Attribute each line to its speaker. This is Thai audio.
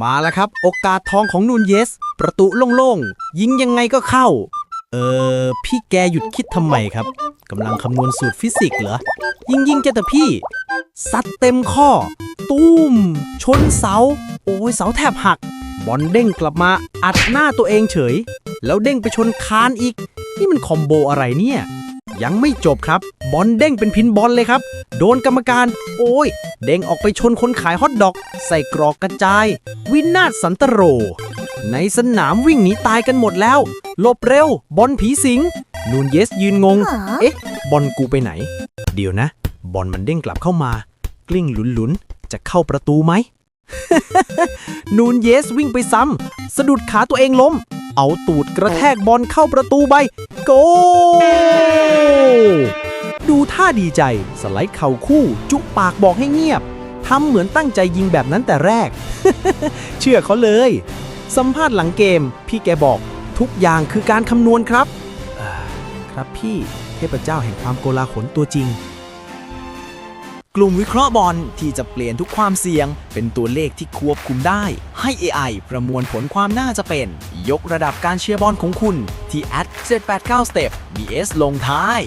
Speaker 1: มาแล้วครับ โอกาสทองของนูนเยส ประตูโล่งๆ ยิงยังไงก็เข้า เออ พี่แกหยุดคิดทำไมครับกำลังคำนวณสูตรฟิสิกส์เหรอ ยิงยิงเจาแต่พี่ซัดเต็มข้อ ตุ้ม ชนเสา โอ้ยเสาแทบหัก บอลเด้งกลับมาอัดหน้าตัวเองเฉย แล้วเด้งไปชนคานอีก นี่มันคอมโบอะไรเนี่ย ยังไม่จบครับ บอลเด้งเป็นพินบอลเลยครับ โดนกรรมการ โอ้ย เด้งออกไปชนคนขายฮอทดอก ใส่กรอกกระจาย วินาศสันตโร ในสนามวิ่งหนีตายกันหมดแล้ว หลบเร็ว บอลผีสิง นูนเยสยืนงง เอ๊ะ บอลกูไปไหน เดี๋ยวนะ บอลมันเด้งกลับเข้ามา กลิ้งหลุนๆ จะเข้าประตูไหม นูนเยสวิ่งไปซ้ำสะดุดขาตัวเองล้มเอาตูดกระแทกบอลเข้าประตูใบโก ดูท่าดีใจสไลด์เข่าคู่ จุปากบอกให้เงียบทำเหมือนตั้งใจยิงแบบนั้นแต่แรก เชื่อเขาเลย สัมภาษณ์หลังเกม พี่แกบอก ทุกอย่างคือการคำนวณครับ ครับพี่เทพเจ้าแห่งความโกลาหลตัวจริง
Speaker 2: กลุ่มวิเคราะห์บอลที่จะเปลี่ยนทุกความเสี่ยง เป็นตัวเลขที่ควบคุมได้ ให้ AI ประมวลผลความน่าจะเป็น ยกระดับการเชียร์บอลของคุณ ที่ at 789 step bs ลงท้าย